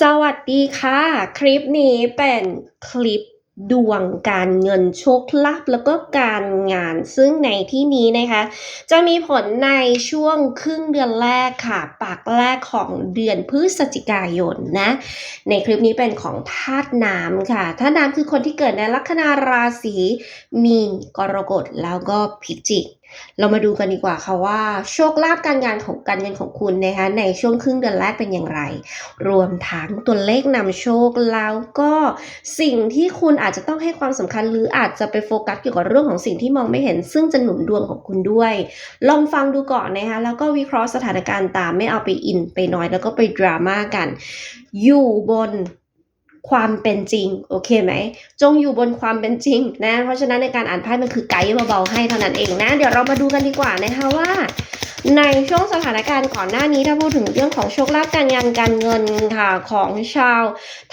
สวัสดีค่ะ คลิปนี้เป็นคลิปดวงการเงินโชคลาภแล้วก็การงานซึ่งในที่นี้นะคะ จะมีผลในช่วงครึ่งเดือนแรกค่ะ ปากแรกของเดือนพฤศจิกายนนะ ในคลิปนี้เป็นของธาตุน้ำค่ะธาตุน้ำคือคนที่เกิดในลัคนาราศีมีนกรกฎแล้วก็พิจิกเรามาดูกันดีกว่าค่ะว่าโชคลาภการงานของการเงินของคุณนะคะในช่วงครึ่งเดือนแรกเป็นอย่างไร รวมทั้งตัวเลขนำโชคแล้วก็สิ่งที่คุณอาจจะต้องให้ความสำคัญ หรืออาจจะไปโฟกัสเกี่ยวกับเรื่องของสิ่งที่มองไม่เห็น ซึ่งจะหนุนดวงของคุณด้วย ลองฟังดูก่อนนะคะแล้วก็วิเคราะห์สถานการณ์ตามไม่เอาไปอินไปน้อยแล้วก็ไปดราม่ากัน อยู่บน ความเป็นจริง โอเคไหม จงอยู่บนความเป็นจริงนะ เพราะฉะนั้นในการอ่านไพ่มันคือไกด์เบาๆให้เท่านั้นเองนะ เดี๋ยวเรามาดูกันดีกว่านะคะว่า ในช่วงสถานการณ์ก่อนหน้านี้ถ้าพูดถึงเรื่องของโชคลาภการงานการเงินค่ะของชาว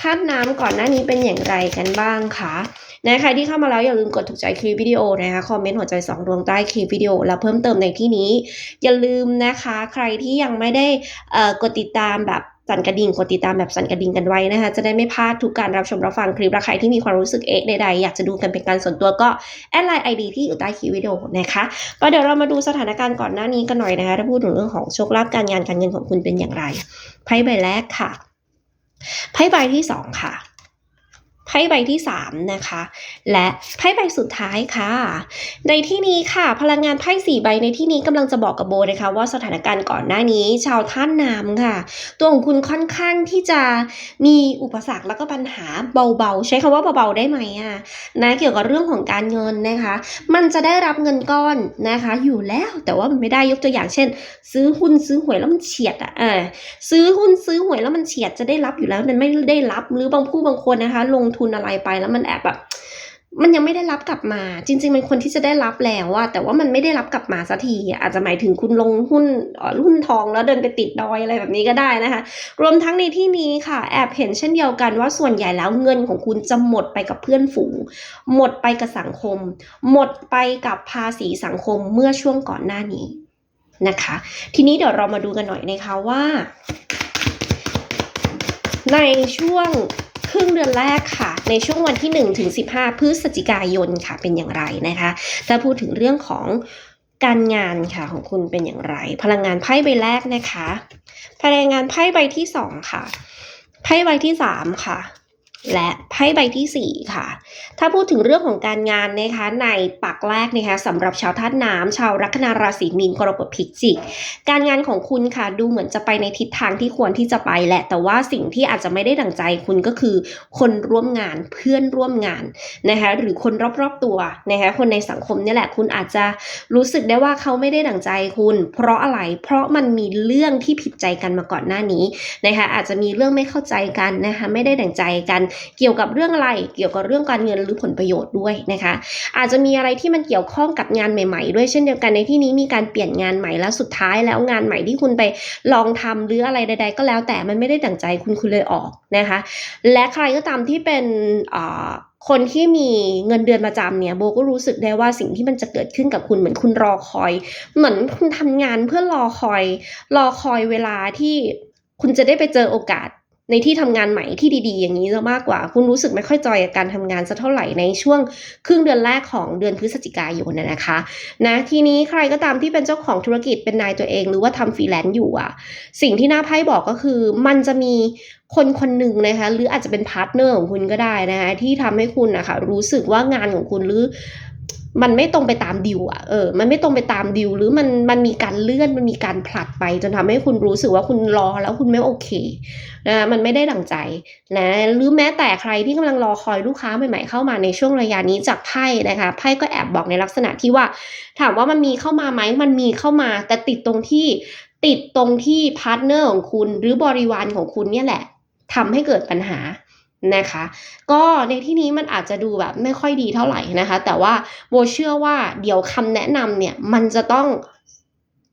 ท่านน้ำก่อนหน้านี้เป็นอย่างไรกันบ้างคะนะใครที่เข้ามาแล้วอย่าลืมกดถูกใจคลิปวิดีโอนะคะคอมเมนต์หัวใจสองดวงใต้คลิปวิดีโอแล้วเพิ่มเติมในที่นี้ อย่าลืมนะคะ ใครที่ยังไม่ได้กดติดตามแบบ สั่นกระดิ่งกดติดตามแบบสั่นกระดิ่งกันไว้นะคะ จะได้ไม่พลาดทุกการรับชมรับฟังคลิปและใครที่มีความรู้สึกเอ๊ะใดๆอยากจะดูกันเป็นการส่วนตัวก็แอดไลน์ไอดีที่อยู่ใต้คลิปวิดีโอนะคะก็เดี๋ยวเรามาดูสถานการณ์ก่อนหน้านี้กันหน่อยนะคะถ้าพูดถึงเรื่องของโชคลาภการงานการเงินของคุณเป็นอย่างไรไพ่ใบแรกค่ะไพ่ใบที่สองค่ะ ไพ่ใบที่สามนะคะ และไพ่ใบสุดท้ายค่ะ ในที่นี้ค่ะ พลังงานไพ่สี่ใบในที่นี้กำลังจะบอกกับโบนะคะ ว่าสถานการณ์ก่อนหน้านี้ ชาวท่านน้ำค่ะ ตัวของคุณค่อนข้างที่จะมีอุปสรรคแล้วก็ปัญหาเบาๆ ใช้คำว่าเบาๆได้ไหมอะนะเกี่ยวกับเรื่องของการเงินนะคะ มันจะได้รับเงินก้อนนะคะ อยู่แล้วแต่ว่ามันไม่ได้ยกตัวอย่างเช่น ซื้อหุ้นซื้อหวยแล้วมันเฉียดอะซื้อหุ้นซื้อหวยแล้วมันเฉียดจะได้รับอยู่แล้วมันไม่ได้รับหรือบางผู้บางคนนะคะ ลงทุนอะไรไป แล้วมันแอบแบบมันยังไม่ได้รับกลับมา จริง ๆ มันคนที่จะได้รับแล้วอะแต่ว่ามันไม่ได้รับกลับมาสักทีอาจจะหมายถึงคุณลงหุ้นเอ่อหุ้นทองแล้วเดินไปติดดอยอะไรแบบนี้ก็ได้นะคะ รวมทั้งในที่นี้ค่ะ แอบเห็นเช่นเดียวกันว่าส่วนใหญ่แล้วเงินของคุณจะหมดไปกับเพื่อนฝูง หมดไปกับสังคม หมดไปกับภาษีสังคมเมื่อช่วงก่อนหน้านี้นะคะ ทีนี้เดี๋ยวเรามาดูกันหน่อยนะคะว่า ในช่วง ครึ่งเดือนแรกค่ะ ในช่วงวันที่ 1 ถึง 15 พฤศจิกายนค่ะ เป็นอย่างไรนะคะถ้าพูดถึงเรื่องของการงานค่ะของคุณเป็นอย่างไร พลังงานไพ่ใบแรกนะคะ พลังงานไพ่ใบที่สองค่ะ ไพ่ใบที่สามค่ะ และไพ่ใบที่สี่ค่ะ ถ้าพูดถึงเรื่องของการงานนะคะในปักแรกนะคะสำหรับชาวธาตุน้ำชาวลัคนาราศีมีนกรกฎพิจิก การงานของคุณค่ะดูเหมือนจะไปในทิศทางที่ควรที่จะไปแหละ แต่ว่าสิ่งที่อาจจะไม่ได้ดั่งใจคุณก็คือ คนร่วมงานเพื่อนร่วมงานนะคะหรือคนรอบๆตัวนะคะคนในสังคมนี่แหละคุณอาจจะรู้สึกได้ว่าเขาไม่ได้ดั่งใจคุณ เพราะอะไรเพราะมันมีเรื่องที่ผิดใจกันมาก่อนหน้านี้นะคะอาจจะมีเรื่องไม่เข้าใจกันนะคะไม่ได้ดั่งใจกันเกี่ยวกับเรื่องอะไร เกี่ยวกับเรื่องการเงินหรือผลประโยชน์ด้วยนะคะ อาจจะมีอะไรที่มันเกี่ยวข้องกับงานใหม่ ๆ ด้วยเช่นเดียวกันในที่นี้มีการเปลี่ยนงานใหม่แล้วสุดท้ายแล้วงานใหม่ที่คุณไปลองทำหรืออะไรใด ๆ ก็แล้วแต่มันไม่ได้ดั่งใจคุณคุณเลยออกนะคะ และใครก็ตามที่เป็นอ่าคนที่มีเงินเดือนประจำเนี่ยโบก็รู้สึกได้ว่าสิ่งที่มันจะเกิดขึ้นกับคุณเหมือนคุณรอคอย เหมือนคุณทำงานเพื่อรอคอย รอคอยเวลาที่คุณจะได้ไปเจอโอกาส ในที่ทำงานใหม่ที่ดีๆ อย่างนี้ซะมากกว่า คุณรู้สึกไม่ค่อยจอยกับการทำงานสักเท่าไหร่ในช่วงครึ่งเดือนแรกของเดือนพฤศจิกายนนะคะนะทีนี้ใครก็ตามที่เป็นเจ้าของธุรกิจเป็นนายตัวเอง หรือว่าทำฟรีแลนซ์อยู่อะ สิ่งที่น้าไพ่บอกก็คือ มันจะมีคนคนหนึ่งนะคะ หรืออาจจะเป็นพาร์ทเนอร์ของคุณก็ได้นะคะที่ทำให้คุณนะคะรู้สึกว่างานของคุณหรือ มันไม่ตรงไปตามดิวอะเออ มันไม่ตรงไปตามดิวหรือมันมันมีการเลื่อนมันมีการผลัดไปจนทำให้คุณรู้สึกว่าคุณรอแล้วคุณไม่โอเคนะมันไม่ได้ดั่งใจนะหรือแม้แต่ใครที่กำลังรอคอยลูกค้าใหม่ๆเข้ามาในช่วงระยะนี้จากไพ่นะคะไพ่ก็แอบบอกในลักษณะที่ว่า ถามว่ามันมีเข้ามาไหมมันมีเข้ามา แต่ติดตรงที่ติดตรงที่พาร์ทเนอร์ของคุณ หรือบริวารของคุณเนี่ยแหละทำให้เกิดปัญหา นะคะ ก็ในที่นี้มันอาจจะดูแบบไม่ค่อยดีเท่าไหร่นะคะ แต่ว่าโบเชื่อว่าเดี๋ยวคำแนะนำเนี่ยมันจะต้อง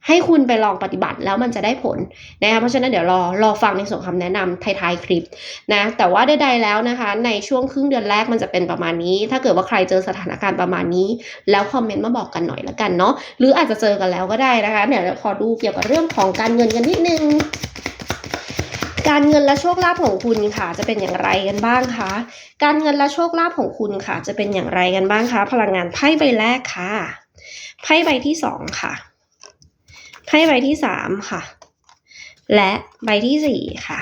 ให้คุณไปลองปฏิบัติแล้วมันจะได้ผลนะคะเพราะฉะนั้นเดี๋ยวรอรอฟังในส่วนคำแนะนำท้ายๆคลิปนะแต่ว่าใดๆแล้วนะคะ ในช่วงครึ่งเดือนแรกมันจะเป็นประมาณนี้ ถ้าเกิดว่าใครเจอสถานการณ์ประมาณนี้ แล้วคอมเมนต์มาบอกกันหน่อยละกันเนาะหรืออาจจะเจอกันแล้วก็ได้นะคะเดี๋ยวขอดูเกี่ยวกับเรื่องของการเงินกันนิดนึง การเงินและโชคลาภของคุณค่ะ จะเป็นอย่างไรกันบ้างคะ การเงินและโชคลาภของคุณค่ะ จะเป็นอย่างไรกันบ้างคะ พลังงานไพ่ใบแรกค่ะ ไพ่ใบที่สองค่ะ ไพ่ใบที่สามค่ะ และใบที่สี่ค่ะ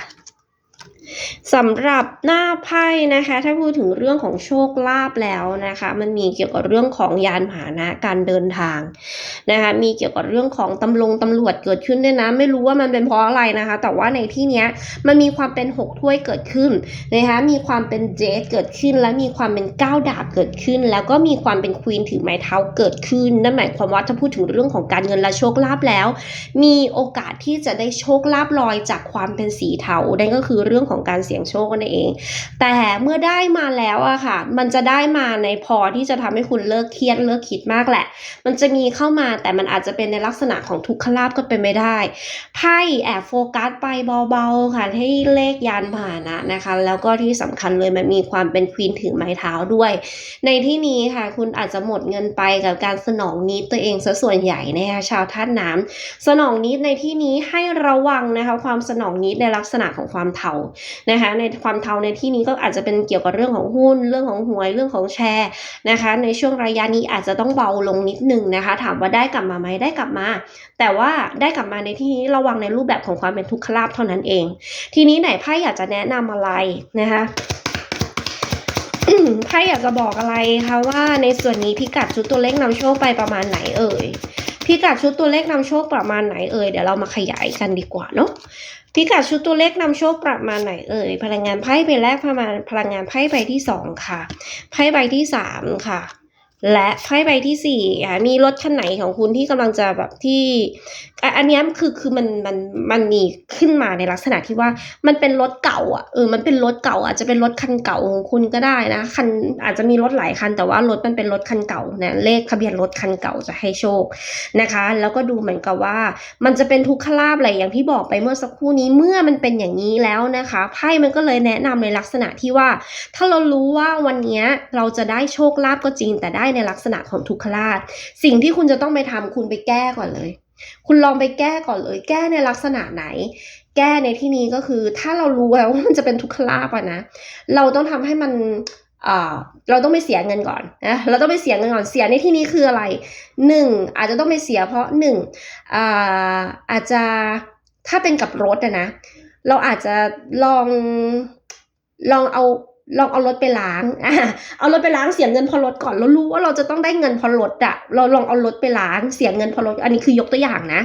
สำหรับหน้าไพ่นะคะ ถ้าพูดถึงเรื่องของโชคลาภแล้วนะคะ มันมีเกี่ยวกับเรื่องของยานพาหนะการเดินทางนะคะมีเกี่ยวกับเรื่องของตำรวจตำรวจเกิดขึ้นด้วยนะ ไม่รู้ว่ามันเป็นเพราะอะไรนะคะ แต่ว่าในที่เนี้ยมันมีความเป็นหกถ้วยเกิดขึ้นนะคะมีความเป็นเจดเกิดขึ้น และมีความเป็นก้าวดาบเกิดขึ้น แล้วก็มีความเป็นควีนถือไม้เท้าเกิดขึ้นนั่นหมายความว่าถ้าพูดถึงเรื่องของการเงินและโชคลาภแล้ว มีโอกาสที่จะได้โชคลาภลอยจากความเป็นสีเทานั่นก็คือเรื่องของการเสี่ยงโชคนั่นเอง แต่เมื่อได้มาแล้วอะค่ะ มันจะได้มาในพอที่จะทำให้คุณเลิกเครียดเลิกคิดมากแหละ มันจะมีเข้ามาแต่มันอาจจะเป็นในลักษณะของทุกขลาภก็เป็นไม่ได้ไพ่แอบโฟกัสไปเบาๆค่ะที่เลขยานพานะนะคะ แล้วก็ที่สำคัญเลยมันมีความเป็นควีนถือไม้เท้าด้วย ในที่นี้ค่ะ คุณอาจจะหมดเงินไปกับการสนองนิดตัวเองซะส่วนใหญ่นะคะชาวธาตุน้ำสนองนิดในที่นี้ให้ระวังนะคะ ความสนองนิดในลักษณะของความเทานะคะในความเทาในที่นี้ก็อาจจะเป็นเกี่ยวกับเรื่องของหุ้น เรื่องของหวยเรื่องของแชร์นะคะในช่วงระยะนี้อาจจะต้องเบาลงนิดนึงนะคะ ถามว่าได้กลับมาไหมได้กลับมา แต่ว่าได้กลับมาในที่นี้ระวังในรูปแบบของความเป็นทุกขลาภเท่านั้นเอง ทีนี้ไหนไพ่อยากจะแนะนำอะไรนะคะไพ่อยากจะบอกอะไรคะว่าในส่วนนี้พิกัดชุดตัวเลขนำโชคไปประมาณไหนเอ่ยพิกัดชุดตัวเลขนำโชคประมาณไหนเอ่ยเดี๋ยวเรามาขยายกันดีกว่าเนาะ พิกัดชุดตัวเลขนำโชคประมาณไหนเอ่ยพลังงานไพ่ใบแรกประมาณพลังงานไพ่ใบที่สองค่ะไพ่ใบที่สามค่ะ และไพ่ใบที่สี่ค่ะมีรถคันไหนของคุณที่กำลังจะแบบที่ อันนี้คือคือมันมันมันมีขึ้นมาในลักษณะที่ว่ามันเป็นรถเก่าอะเออมันเป็นรถเก่า อาจจะเป็นรถคันเก่าของคุณก็ได้นะคันอาจจะมีรถหลายคัน แต่ว่ารถมันเป็นรถคันเก่านะเลขทะเบียนรถคันเก่าจะให้โชคนะคะ แล้วก็ดูเหมือนกับว่า มันจะเป็นทุกขลาบอะไรอย่างที่บอกไปเมื่อสักครู่นี้เมื่อมันเป็นอย่างนี้แล้วนะคะไพ่มันก็เลยแนะนำในลักษณะที่ว่า ถ้าเรารู้ว่าวันนี้เราจะได้โชคลาภก็จริงแต่ได้ในลักษณะของทุกขลาภสิ่งที่คุณจะต้องไปทำคุณไปแก้ก่อนเลย คุณลองไปแก้ก่อนเลย แก้ในลักษณะไหน แก้ในที่นี้ก็คือ ถ้าเรารู้แล้วว่ามันจะเป็นทุกขลาภอะนะ เราต้องทำให้มันเราต้องไปเสียเงินก่อนนะ เราต้องไปเสียเงินก่อน เสียในที่นี้คืออะไรหนึ่งอาจจะต้องไปเสียเพราะหนึ่งอาอาจจะถ้าเป็นกับรถอะนะ เราอาจจะลองลองเอา ลองเอารถไปล้างอะเอารถไปล้างเสียเงินพอรถก่อนแล้วรู้ว่าเราจะต้องได้เงินพอรถอะเราลองเอารถไปล้างเสียเงินพอรถอันนี้คือยกตัวอย่างนะ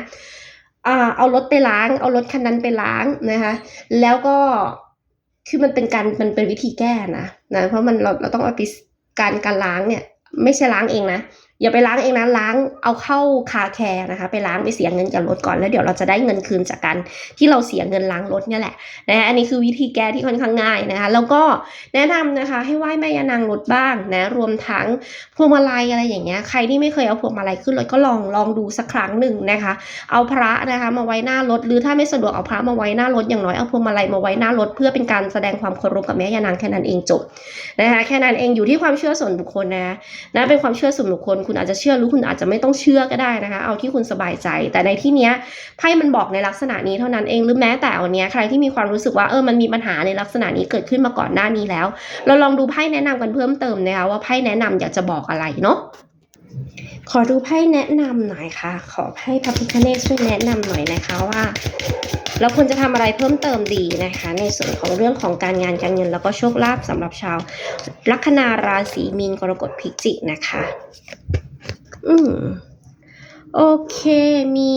อ่าเอารถไปล้าง เอารถคันนั้นไปล้างนะคะ แล้วก็คือมันเป็นการมันเป็นวิธีแก้นะนะเพราะมันเราเราต้องเอาไปการการล้างเนี่ย ไม่ใช่ล้างเองนะ อย่าไปล้างเองนะล้างเอาเข้าคาแคร์นะคะ ไปล้างไปเสียเงินกับรถก่อนแล้วเดี๋ยวเราจะได้เงินคืนจากการที่เราเสียเงินล้างรถเนี่ยแหละนะะอันนี้คือวิธีแก้ที่ค่อนข้างง่ายนะคะ แล้วก็แนะนำนะคะ ให้ไหว้แม่ยานางรถบ้างนะรวมทั้งพวงมาลัยอะไรอย่างเงี้ยใครที่ไม่เคยเอาพวงมาลัยขึ้นรถก็ลองลองดูสักครั้งหนึ่งนะคะ เอาพระนะคะมาไว้หน้ารถ หรือถ้าไม่สะดวกเอาพระมาไว้หน้ารถอย่างน้อยเอาพวงมาลัยมาไว้หน้ารถ เพื่อเป็นการแสดงความเคารพกับแม่ยานางแค่นั้นเองจบนะคะแค่นั้นเองอยู่ที่ความเชื่อส่วนบุคคลนะนะเป็นความเชื่อส่วนบุคคลคุณอาจจะเชื่อหรือคุณอาจจะไม่ต้องเชื่อก็ได้นะคะ เอาที่คุณสบายใจ แต่ในที่เนี้ยไพ่มันบอกในลักษณะนี้เท่านั้นเองหรือแม้แต่วันนี้ใครที่มีความรู้สึกว่าเออมันมีปัญหาในลักษณะนี้เกิดขึ้นมาก่อนหน้านี้แล้ว เราลองดูไพ่แนะนำกันเพิ่มเติมนะคะว่าไพ่แนะนำอยากจะบอกอะไรเนาะขอดูไพ่แนะนำหน่อยค่ะ ขอไพ่พระพิฆเนศช่วยแนะนำหน่อยนะคะว่า เราควรจะทำอะไรเพิ่มเติมดีนะคะ ในส่วนของเรื่องของการงานการเงิน แล้วก็โชคลาภสำหรับชาวลัคนาราศีมีนกรกฎพิจิกนะคะ อืมโอเคมี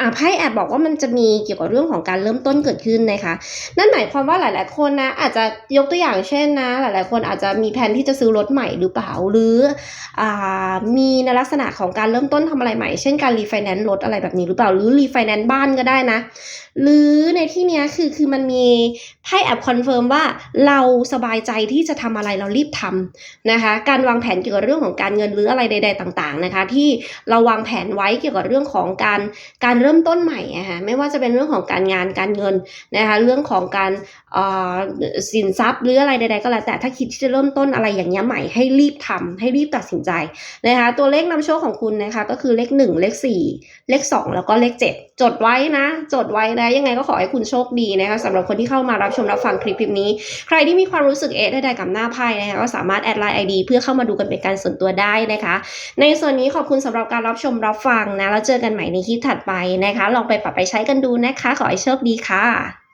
อ่าไพ่แอบบอกว่ามันจะมีเกี่ยวกับเรื่องของการเริ่มต้นเกิดขึ้นนะคะ นั่นหมายความว่าหลาย ๆ คนนะอาจจะยกตัวอย่างเช่นนะ หลาย ๆ คนอาจจะมีแผนที่จะซื้อรถใหม่หรือเปล่าหรืออ่ามีในลักษณะของการเริ่มต้นทำอะไรใหม่ เช่นการรีไฟแนนซ์รถอะไรแบบนี้หรือเปล่า หรือรีไฟแนนซ์บ้านก็ได้นะ หรือในที่เนี้ยคือคือมันมีไพ่แอบคอนเฟิร์มว่าเราสบายใจที่จะทำอะไรเรารีบทำนะคะการวางแผนเกี่ยวกับเรื่องของการเงินหรืออะไรใด ๆ ต่าง ๆ นะคะ ที่เราวางแผนไว้เกี่ยวกับเรื่องของการการเริ่มริ่มต้นใหม่อะคะไม่ว่าจะเป็นเรื่องของการงานการเงินนะคะเรื่องของการอสินทรัพย์หรืออะไรใดๆก็แล้วแต่ถ้าคิดที่จะเริ่มต้นอะไรอย่างเงี้ยใหม่ให้รีบทำให้รีบตัดสินใจนะคะตัวเลขนำโชคของคุณนะคะก็คือเลข 1 เลข 4 เลข 2 แล้วก็เลข 7 จดไว้นะ จดไว้นะยังไงก็ขอให้คุณโชคดีนะคะสำหรับคนที่เข้ามารับชมรับฟังคลิปคลิปนี้ ใครที่มีความรู้สึกเอ๊ะใดๆกับหน้าไพ่นะคะก็สามารถแอดไลน์ไอดีเพื่อเข้ามาดูกันเป็นการส่วนตัวได้นะคะ ในส่วนนี้ขอบคุณสำหรับการรับชมรับฟังนะแล้วเจอกันใหม่ในคลิปถัดไปนะคะ ลองไปปรับไปใช้กันดูนะคะ ขอให้โชคดีค่ะ